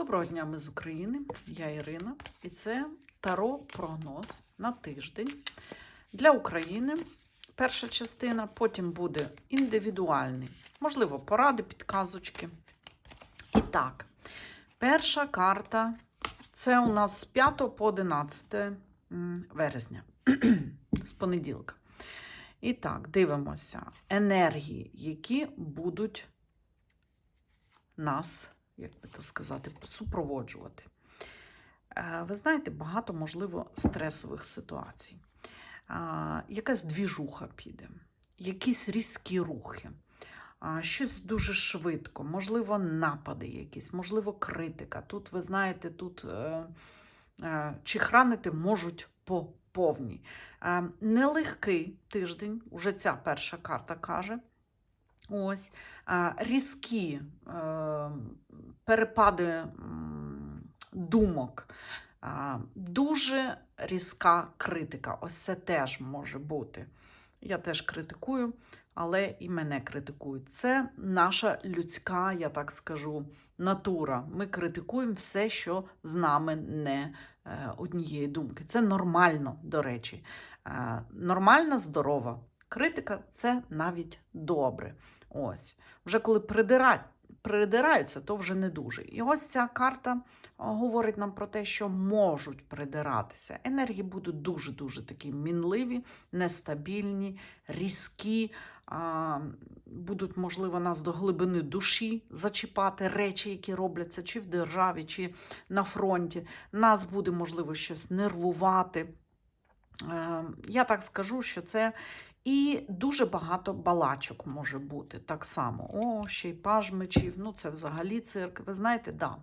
Доброго дня, ми з України. Я Ірина, і це Таро прогноз на тиждень для України. Перша частина, потім буде індивідуальний, можливо, поради, підказочки. І так, перша карта це у нас з 5 по 11 вересня, з понеділка. І так, дивимося енергії, які будуть нас, як би то сказати, супроводжувати. Е, Ви знаєте, багато, можливо, стресових ситуацій. Якась двіжуха піде, якісь різкі рухи, щось дуже швидко, можливо, напади якісь, можливо, критика. Тут, ви знаєте, тут е, е, чехранити можуть по повній. Нелегкий тиждень, уже ця перша карта каже. Ось е, різкі е, перепади думок, е, дуже різка критика. Ось це теж може бути. Я теж критикую, але і мене критикують. Це наша людська, я так скажу, натура. Ми критикуємо все, що з нами не однієї думки. Це нормально, до речі. Нормальна, здорова. Критика це навіть добре. Ось. Вже коли придирають, придираються, то вже не дуже. І ось ця карта говорить нам про те, що можуть придиратися. Енергії будуть дуже-дуже такі мінливі, нестабільні, різкі. А, будуть, можливо, нас до глибини душі зачіпати речі, які робляться чи в державі, чи на фронті. Нас буде, можливо, щось нервувати. Е, Я так скажу, що це і дуже багато балачок може бути так само. О, ще й паж мечів, ну це взагалі цирк. Ви знаєте, да.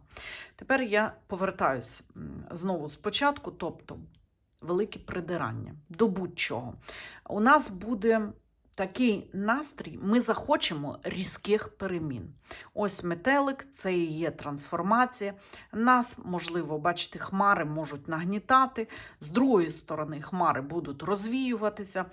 Тепер я повертаюсь знову спочатку, тобто велике придирання до будь-чого. У нас буде такий настрій, ми захочемо різких перемін. Ось метелик, це і є трансформація. Нас, можливо, бачите, хмари можуть нагнітати, з другої сторони, хмари будуть розвіюватися,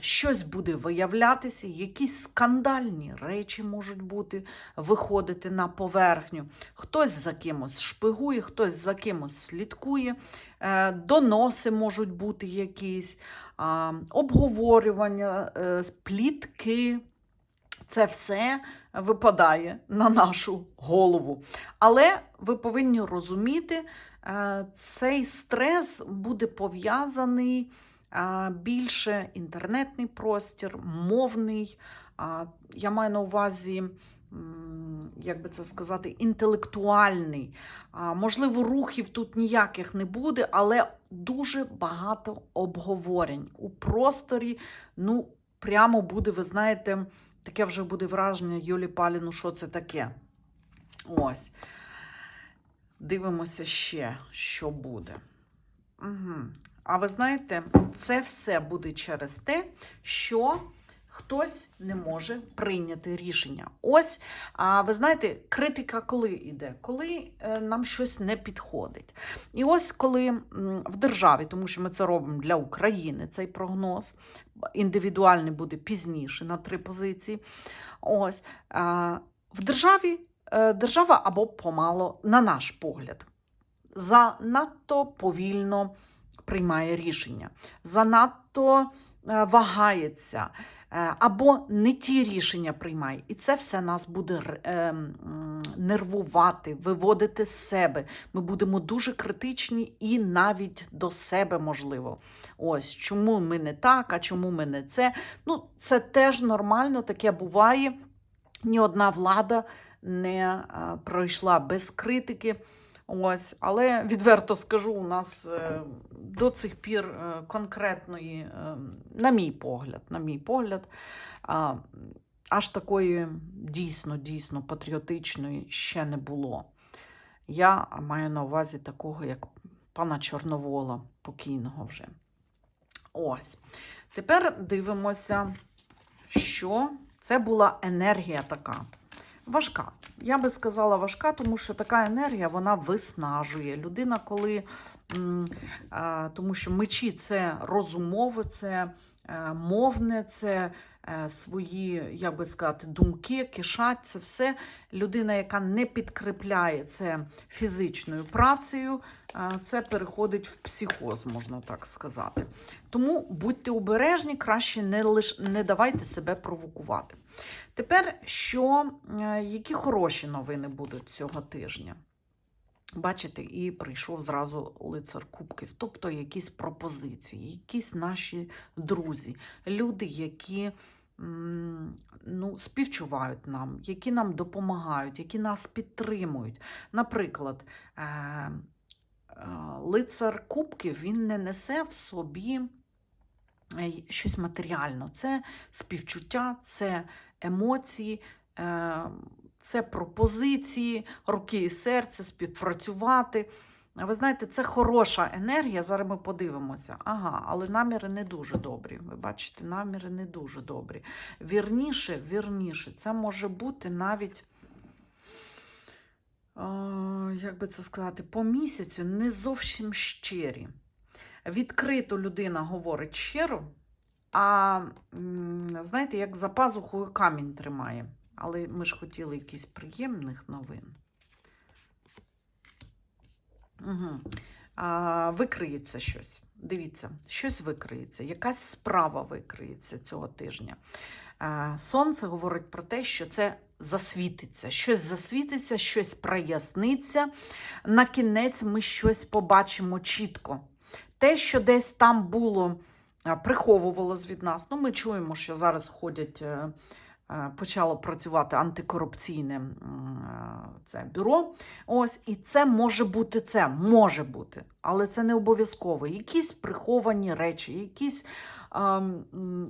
щось буде виявлятися, якісь скандальні речі можуть бути, виходити на поверхню. Хтось за кимось шпигує, хтось за кимось слідкує, е, доноси можуть бути якісь, обговорювання, е, плітки. Це все випадає на нашу голову. Але ви повинні розуміти, е, цей стрес буде пов'язаний більше інтернетний простір, мовний. Я маю на увазі, як би це сказати, інтелектуальний. Можливо, рухів тут ніяких не буде, але дуже багато обговорень у просторі. Ну, прямо буде, ви знаєте, таке вже буде враження Йолі Паліну, що це таке. Ось. Дивимося ще, що буде. Угу. А ви знаєте, це все буде через те, що хтось не може прийняти рішення. Ось, а ви знаєте, критика коли йде? Коли е, нам щось не підходить. І ось коли в державі, тому що ми це робимо для України, цей прогноз, індивідуальний буде пізніше на три позиції. Ось, в державі е, держава або помало, на наш погляд, занадто повільно приймає рішення, занадто е, вагається, е, або не ті рішення приймає. І це все нас буде е, нервувати, виводити з себе. Ми будемо дуже критичні і навіть до себе можливо. Ось чому ми не так, а чому ми не це. Ну, це теж нормально, таке буває. Ні одна влада не пройшла без критики. Ось, але відверто скажу, у нас е, до цих пір е, конкретної, е, на мій погляд, на мій погляд, аж такої дійсно, дійсно патріотичної ще не було. Я маю на увазі такого, як пана Чорновола, покійного вже. Ось. Тепер дивимося, що це була енергія така. Важка. Я би сказала важка, тому що така енергія вона виснажує. Людина, коли тому що мечі це розумове, це е, мовне, це е, свої, як би сказати, думки, кишать. Це все людина, яка не підкріпляє це фізичною працею, це переходить в психоз, можна так сказати. Тому будьте обережні, краще не, лиш... не давайте себе провокувати. Тепер, що, е, які хороші новини будуть цього тижня? Бачите, і прийшов зразу лицар кубків, тобто якісь пропозиції, якісь наші друзі, люди, які ну, співчувають нам, які нам допомагають, які нас підтримують. Наприклад, е, е, лицар кубків він не несе в собі е, щось матеріально. Це співчуття, це емоції. Е, це пропозиції, руки і серце, співпрацювати. Ви знаєте, це хороша енергія. Зараз ми подивимося. Ага, але наміри не дуже добрі. Ви бачите, наміри не дуже добрі. Вірніше, вірніше, це може бути навіть, як би це сказати, по місяцю не зовсім щирі. Відкрито людина говорить щиро, а знаєте, як за пазухою камінь тримає. Але ми ж хотіли якісь приємних новин. Угу. А, викриється щось. Дивіться, щось викриється, якась справа викриється цього тижня. Сонце говорить про те, що це засвітиться. Щось засвітиться, щось проясниться. На кінець ми щось побачимо чітко. Те, що десь там було, приховувалось від нас. Ну, ми чуємо, що зараз ходять. е, е, Почало працювати антикорупційне е, це бюро. Ось, і це може бути це, може бути, але це не обов'язково. Якісь приховані речі, якісь ем,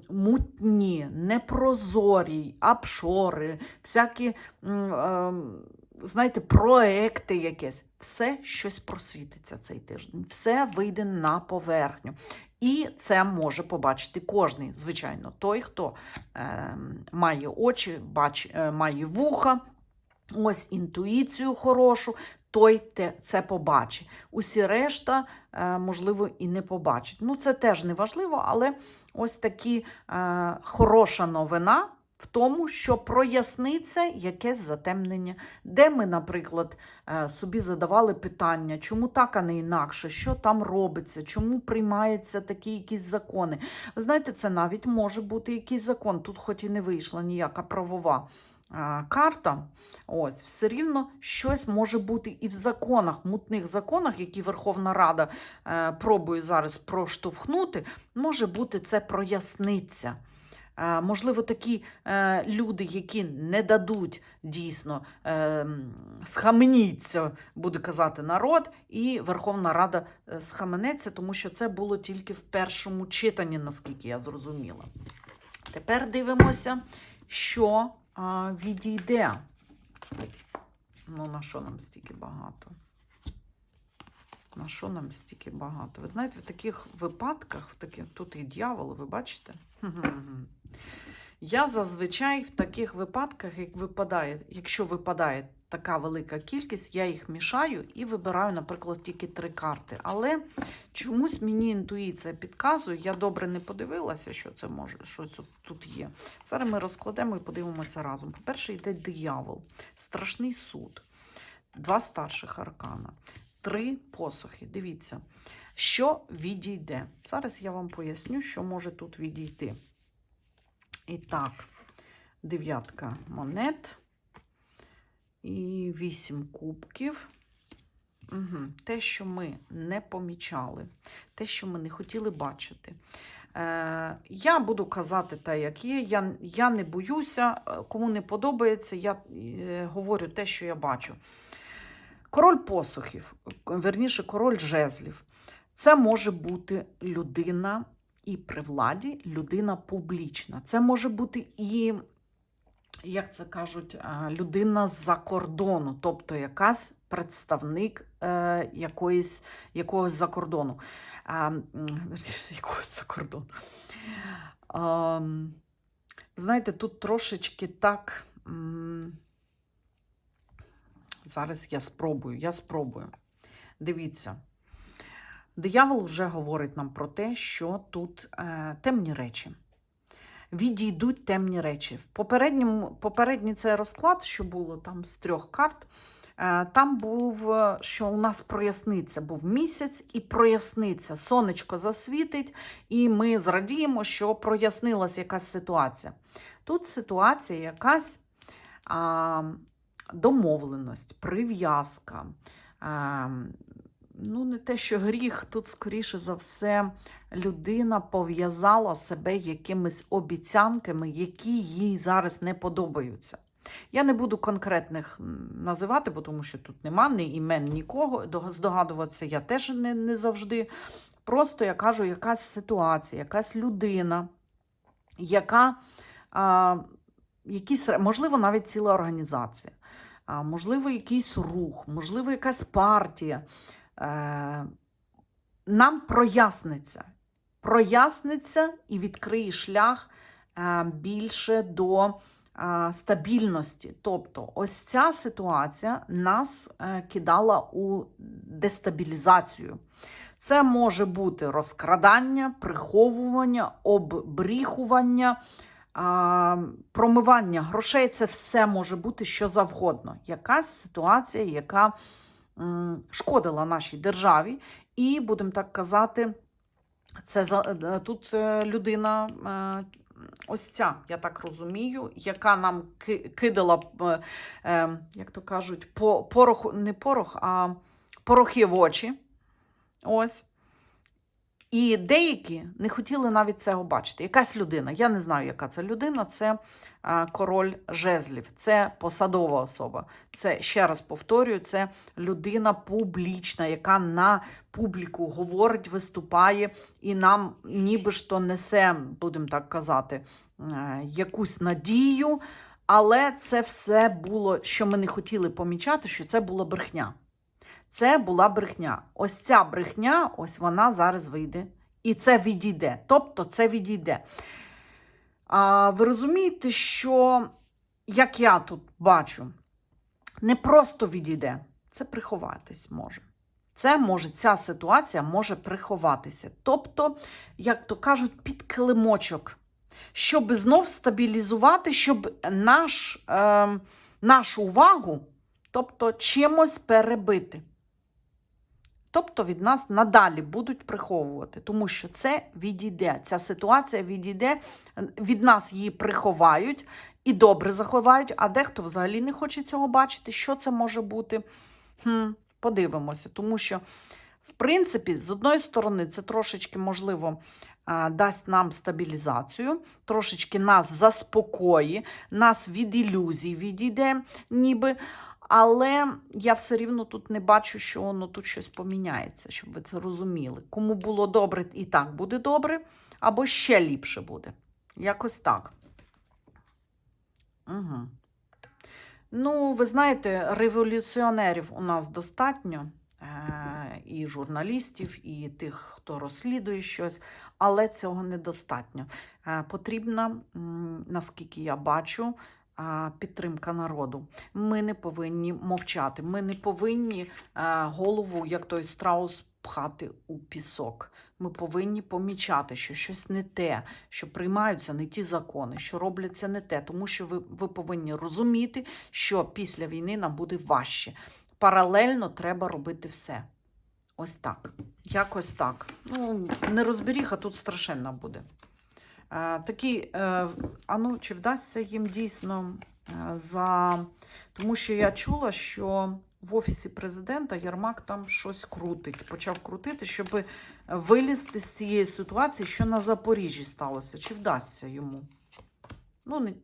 мутні, непрозорі, апшори, всякі, ем, знаєте, проекти якесь. Все щось просвітиться цей тиждень, все вийде на поверхню. І це може побачити кожний, звичайно, той, хто е, має очі, бач, е, має вуха, ось інтуїцію хорошу, той те, це побачить. Усі решта, е, можливо, і не побачить. Ну, це теж не важливо, але ось такі е, хороша новина. В тому, що проясниться якесь затемнення, де ми, наприклад, е, собі задавали питання, чому так, а не інакше, що там робиться, чому приймаються такі якісь закони. Ви знаєте, це навіть може бути якийсь закон. Тут, хоч і не вийшла ніяка правова карта, ось все рівно щось може бути і в законах, мутних законах, які Верховна Рада е, пробує зараз проштовхнути, може бути це проясниться. Е, Можливо, такі е, люди, які не дадуть дійсно е, схаменіться, буде казати народ, і Верховна Рада е, схаменеться, тому що це було тільки в першому читанні, наскільки я зрозуміла. Тепер дивимося, що е, відійде. Ну, на що нам стільки багато? На що нам стільки багато? Ви знаєте, в таких випадках, в такі, тут і дьявол, ви бачите? Я зазвичай в таких випадках, як випадає, якщо випадає така велика кількість, я їх мішаю і вибираю, наприклад, тільки три карти. Але чомусь мені інтуїція підказує, я добре не подивилася, що це може, що це тут є. Зараз ми розкладемо і подивимося разом. По-перше, йде диявол, страшний суд, два старших аркана, три посохи. Дивіться, що відійде. Зараз я вам поясню, що може тут відійти. І так, дев'ятка монет і вісім кубків. Угу. Те, що ми не помічали, те, що ми не хотіли бачити. Е, я буду казати те, як є. Я, я не боюся, е, кому не подобається, я е, говорю те, що я бачу. Король посухів, верніше, король жезлів. Це може бути людина і при владі, людина публічна. Це може бути і, як це кажуть, е, людина з-за кордону, тобто якась представник е, якоїсь, якогось за кордону. Якогось за кордону. Знаєте, тут трошечки так. Зараз я спробую, я спробую. Дивіться. Диявол вже говорить нам про те, що тут е, темні речі. Відійдуть темні речі. Попередньому, попередній цей розклад, що було там з трьох карт, е, там був, е, що у нас проясниться, був місяць і проясниться. Сонечко засвітить, і ми зрадіємо, що прояснилася якась ситуація. Тут ситуація якась а, домовленість, прив'язка. Ну, не те, що гріх, тут, скоріше за все, людина пов'язала себе якимись обіцянками, які їй зараз не подобаються. Я не буду конкретних називати, бо тому що тут нема ні імен нікого. Здогадуватися я теж не, не завжди. Просто я кажу, якась ситуація, якась людина, яка а, якісь, можливо, навіть ціла організація, а, можливо, якийсь рух, можливо, якась партія. Е, нам проясниться. Проясниться і відкриє шлях е, більше до е, стабільності. Тобто, ось ця ситуація нас кидала у дестабілізацію. Це може бути розкрадання, приховування, оббріхування, промивання грошей. Це все може бути що завгодно. Якась ситуація, яка шкодила нашій державі, і, будемо так казати, це за е, тут е, людина. е, Ось ця, я так розумію, яка нам кидала, як то кажуть, по, порох, не порох, а порохи в очі. Ось. І деякі не хотіли навіть цього бачити. Якась людина, я не знаю, яка це людина, це король жезлів, це посадова особа. Це, ще раз повторюю, це людина публічна, яка на публіку говорить, виступає і нам ніби ж то несе, будемо так казати, е, якусь надію. Але це все було, що ми не хотіли помічати, що це була брехня. Це була брехня. Ось ця брехня, ось вона зараз вийде. І це відійде. Тобто це відійде. А, ви розумієте, що, як я тут бачу, не просто відійде, це приховатись може. Це може, ця ситуація може приховатися. Тобто, як то кажуть, під килимочок, щоб знов стабілізувати, щоб наш, е, нашу увагу, тобто чимось перебити. Тобто від нас надалі будуть приховувати, тому що це відійде. Ця ситуація відійде, від нас її приховають і добре заховають, а дехто взагалі не хоче цього бачити. Що це може бути? Хм, подивимося, тому що, в принципі, з одної сторони, це трошечки, можливо, дасть нам стабілізацію, трошечки нас заспокоїть, нас від ілюзій відійде, ніби. Але я все рівно тут не бачу, що воно тут щось поміняється, щоб ви це розуміли. Кому було добре, і так буде добре, або ще ліпше буде. Якось так. Угу. Ну, ви знаєте, революціонерів у нас достатньо, е- і журналістів, і тих, хто розслідує щось, але цього недостатньо. Е- потрібна, наскільки я бачу, підтримка народу. Ми не повинні мовчати. Ми не повинні голову, як той страус, пхати у пісок. Ми повинні помічати, що щось не те, що приймаються не ті закони, що робляться не те, тому що ви, ви повинні розуміти, що після війни нам буде важче. Паралельно треба робити все. Ось так. Якось так. Ну, не розберіха, тут страшенно буде. Такий, е, а ну, чи вдасться їм дійсно е, за. Тому що я чула, що в Офісі президента Ярмак там щось крутить, почав крутити, щоб вилізти з цієї ситуації, що на Запоріжжі сталося. Чи вдасться йому? Ну, не,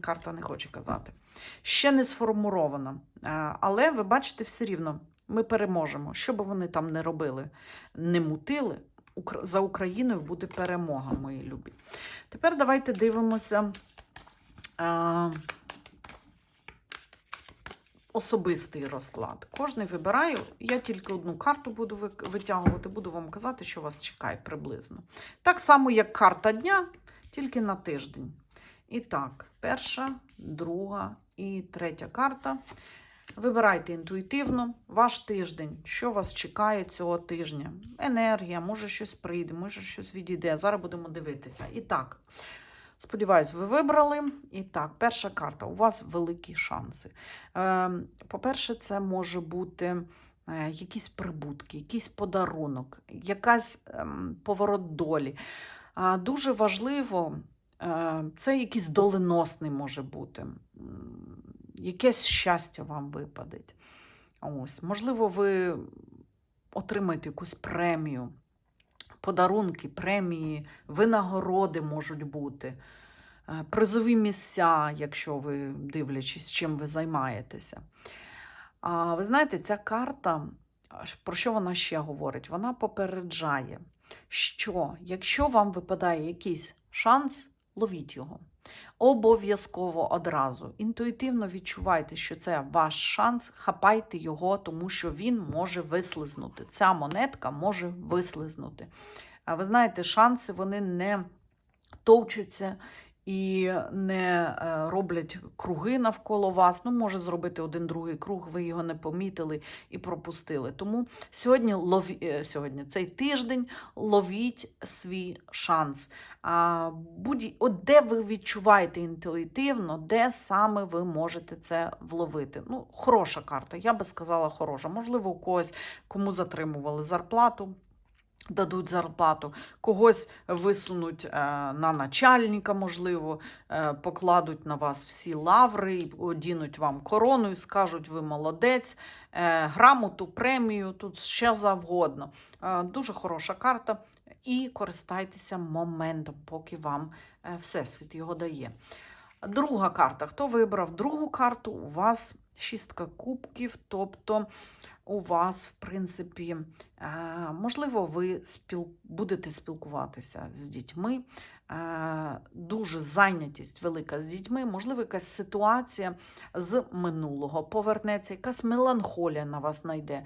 карта не хоче казати. Ще не сформурована. Е, Але ви бачите, все рівно ми переможемо. Що би вони там не робили, не мутили. За Україною буде перемога, мої любі. Тепер давайте дивимося е, особистий розклад. Кожний вибираю. Я тільки одну карту буду витягувати, буду вам казати, що вас чекає приблизно. Так само, як карта дня, тільки на тиждень. І так, перша, друга і третя карта. Вибирайте інтуїтивно ваш тиждень, що вас чекає цього тижня. Енергія, може щось прийде, може щось відійде. Зараз будемо дивитися. І так, Сподіваюсь, ви вибрали. І так, перша карта. У вас великі шанси. Е, По-перше, це може бути е, якісь прибутки, якийсь подарунок, якась ем, поворот долі. Дуже важливо, е, це якийсь доленосний може бути. Якесь щастя вам випадеть. Ось, можливо, ви отримаєте якусь премію, подарунки, премії, винагороди можуть бути, е, призові місця, якщо ви дивлячись, чим ви займаєтеся. А ви знаєте, ця карта, про що вона ще говорить? Вона попереджає, що якщо вам випадає якийсь шанс, ловіть його. Обов'язково одразу. Інтуїтивно відчувайте, що це ваш шанс, хапайте його, тому що він може вислизнути. Ця монетка може вислизнути. А ви знаєте, шанси вони не товчуться і не е, роблять круги навколо вас. Ну, може зробити один другий круг, ви його не помітили і пропустили. Тому сьогодні, лові... е, сьогодні цей тиждень ловіть свій шанс. А, будь... От де ви відчуваєте інтуїтивно, де саме ви можете це вловити. Ну, хороша карта, я би сказала, хороша. Можливо, у когось кому затримували зарплату. Дадуть зарплату, когось висунуть е, на начальника, можливо, е, покладуть на вас всі лаври, одінуть вам корону і скажуть, ви молодець, е, грамоту, премію, тут ще завгодно. Дуже хороша карта. І користайтеся моментом, поки вам Всесвіт його дає. Друга карта. Хто вибрав другу карту? У вас шістка кубків, тобто у вас, в принципі, е, можливо, ви спіл... будете спілкуватися з дітьми. Е, Дуже зайнятість велика з дітьми, можливо, якась ситуація з минулого повернеться, якась меланхолія на вас найде. Е,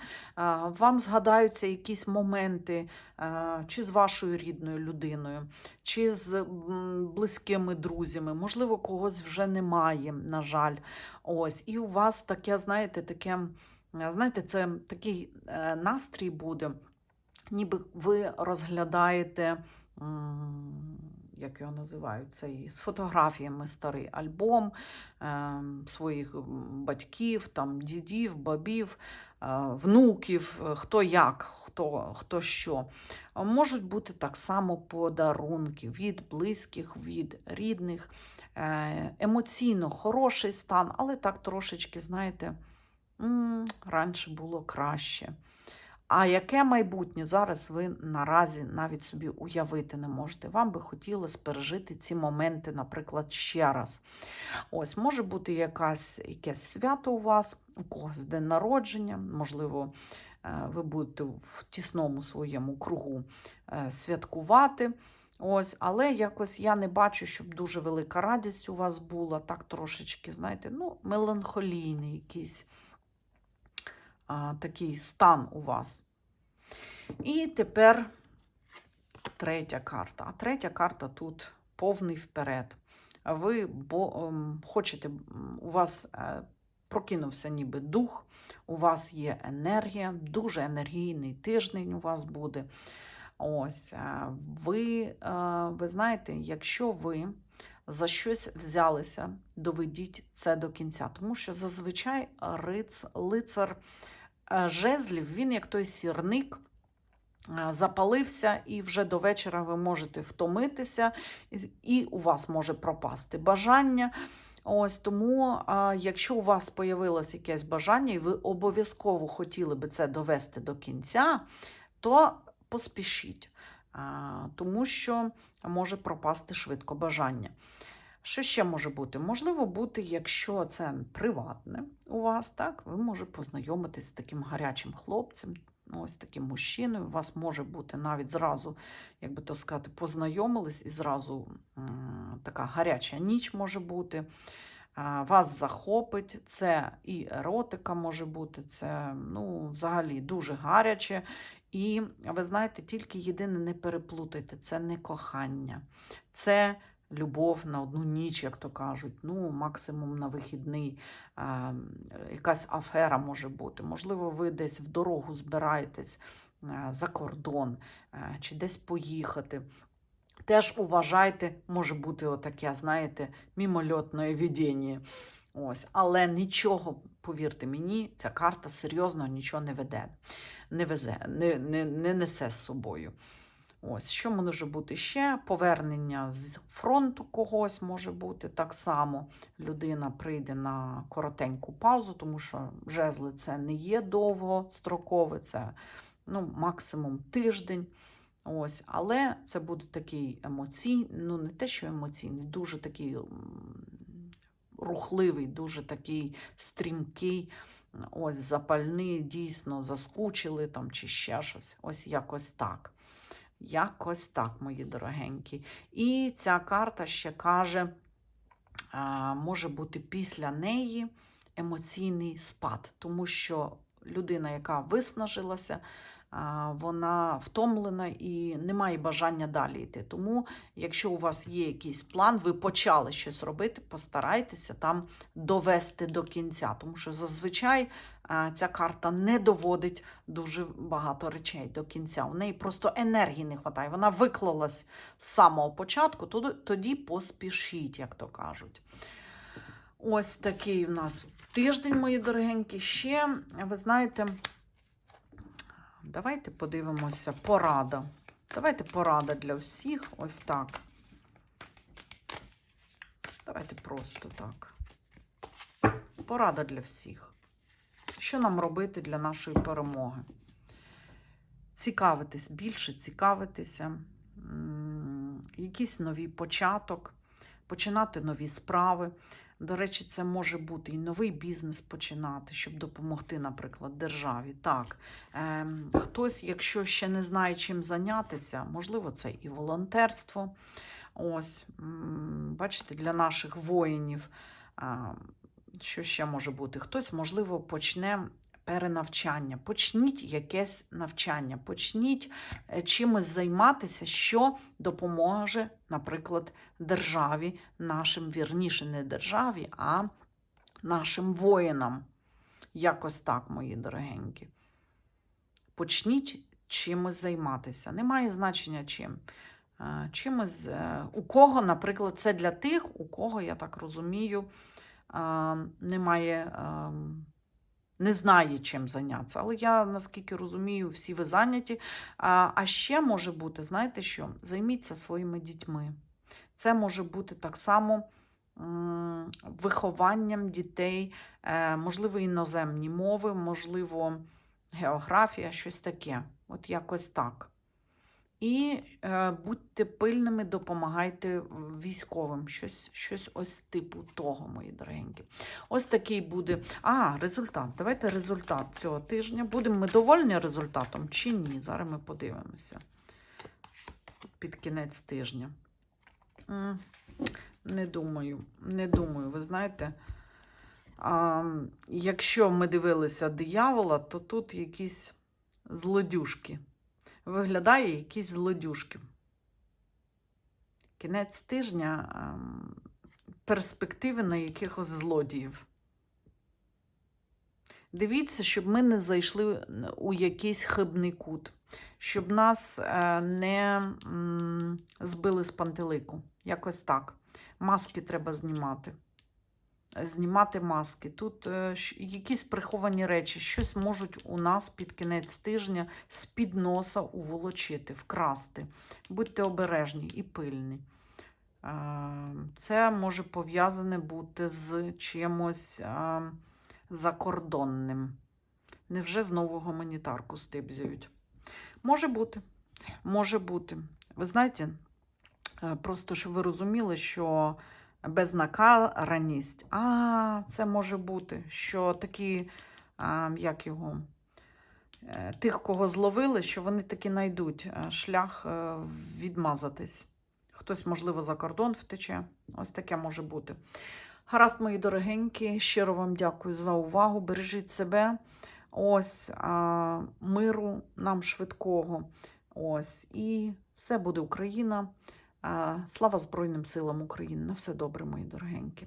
Вам згадаються якісь моменти е, чи з вашою рідною людиною, чи з близькими друзями. Можливо, когось вже немає, на жаль. Ось, і у вас таке, знаєте, таке. Знаєте, це такий настрій буде, ніби ви розглядаєте, як його називають, цей з фотографіями старий альбом е, своїх батьків, там, дідів, бабів, е, внуків, е, хто як, хто, хто що. Можуть бути так само подарунки від близьких, від рідних. Е, Емоційно хороший стан, але так трошечки, знаєте. М, раніше було краще. А яке майбутнє зараз ви наразі навіть собі уявити не можете. Вам би хотілося пережити ці моменти, наприклад, ще раз. Ось, може бути якась, якесь свято у вас, у когось день народження, можливо, е, ви будете в тісному своєму кругу е, святкувати. Ось, але якось я не бачу, щоб дуже велика радість у вас була, так трошечки, знаєте, ну, меланхолійний якийсь а, такий стан у вас. І тепер третя карта. А третя карта тут повний вперед. Ви бо, ем, хочете, у вас е, прокинувся ніби дух, у вас є енергія, дуже енергійний тиждень у вас буде. Ось, е, ви, е, ви знаєте, якщо ви за щось взялися, доведіть це до кінця. Тому що зазвичай риц, лицар жезлів, він як той сірник. е, Запалився, і вже до вечора ви можете втомитися, і- у вас може пропасти бажання. Ось тому, якщо у вас появилось якесь бажання, і ви обов'язково хотіли би це довести до кінця, то поспішіть, тому що може пропасти швидко бажання. Що ще може бути? Можливо бути, якщо це приватне у вас, так, ви можете познайомитись з таким гарячим хлопцем, ось таким мужчиною. У вас може бути навіть зразу, як би то сказати, познайомились і зразу така гаряча ніч може бути. Вас захопить, це і еротика може бути, це ну, взагалі дуже гаряче. І ви знаєте, тільки єдине не переплутайте, це не кохання, це любов на одну ніч, як то кажуть, ну, максимум на вихідний. Е, якась афера може бути. Можливо, ви десь в дорогу збираєтесь е, за кордон е, чи десь поїхати. Теж уважайте, може бути отаке, знаєте, мімольотне видіння. Ось, але нічого, повірте мені, ця карта серйозно нічого не веде, не везе, не, не, не несе з собою. Ось, що може бути ще? Повернення з фронту когось може бути так само. Людина прийде на коротеньку паузу, тому що жезли це не є довгострокове, це ну, максимум тиждень. Ось, але це буде такий емоційний, ну не те, що емоційний, дуже такий рухливий, дуже такий стрімкий, ось запальний, дійсно заскучили там чи ще щось. Ось якось так. Якось так, мої дорогенькі. І ця карта ще каже, може бути після неї емоційний спад, тому що людина, яка виснажилася, вона втомлена і не має бажання далі йти. Тому, якщо у вас є якийсь план, ви почали щось робити, постарайтеся там довести до кінця. Тому що зазвичай ця карта не доводить дуже багато речей до кінця. У неї просто енергії не вистачає. Вона виклалась з самого початку, тоді, поспішіть, як то кажуть. Ось такий в нас тиждень, мої дорогенькі. Ще, ви знаєте, давайте подивимося, порада. Давайте порада для всіх. Ось так. Давайте просто так. Порада для всіх. Що нам робити для нашої перемоги? Цікавитись, більше цікавитися, якийсь новий початок, починати нові справи. До речі, це може бути і новий бізнес починати, щоб допомогти, наприклад, державі. Так, ем, хтось, якщо ще не знає, чим зайнятися, можливо, це і волонтерство. Ось, бачите, для наших воїнів, а, що ще може бути? Хтось, можливо, почне перенавчання. Почніть якесь навчання, почніть е, чимось займатися, що допоможе, наприклад, державі, нашим вірніше, не державі, а нашим воїнам. Якось так, мої дорогенькі. Почніть чимось займатися. Немає значення чим. Е, Чимось, е, у кого, наприклад, це для тих, у кого, я так розумію, немає, е, не знає, чим зайнятися. Але я, наскільки розумію, всі ви зайняті. А, ще може бути, знаєте що? Займіться своїми дітьми. Це може бути так само вихованням дітей, е, можливо, іноземні мови, можливо, географія, щось таке. От якось так. І е, будьте пильними, допомагайте військовим. Щось, щось ось типу того, мої дорогенькі. Ось такий буде. А, результат. Давайте результат цього тижня. Будемо ми довольні результатом чи ні? Зараз ми подивимося. Під кінець тижня. Не думаю, не думаю. Ви знаєте, а, якщо ми дивилися диявола, то тут якісь злодюшки. Виглядає якісь злодюшки. Кінець тижня ем, перспективи на якихось злодіїв. Дивіться, щоб ми не зайшли у якийсь хибний кут, щоб нас е, не збили з пантелику. Якось так. Маски треба знімати. Знімати маски. Тут е, якісь приховані речі, щось можуть у нас під кінець тижня з-під носа уволочити, вкрасти. Будьте обережні і пильні. Е, Це може пов'язане бути з чимось е, закордонним. Невже знову гуманітарку стибзяють? Може бути. Може бути. Ви знаєте, просто щоб ви розуміли, що безнакараність, а це може бути, що такі, а, як його, е, тих, кого зловили, що вони таки знайдуть е, шлях е, відмазатись. Хтось, можливо, за кордон втече. Ось таке може бути. Гаразд, мої дорогенькі, щиро вам дякую за увагу. Бережіть себе. Ось а, миру нам швидкого. Ось, і все буде Україна. Слава Збройним силам України. На все добре, мої дорогенькі.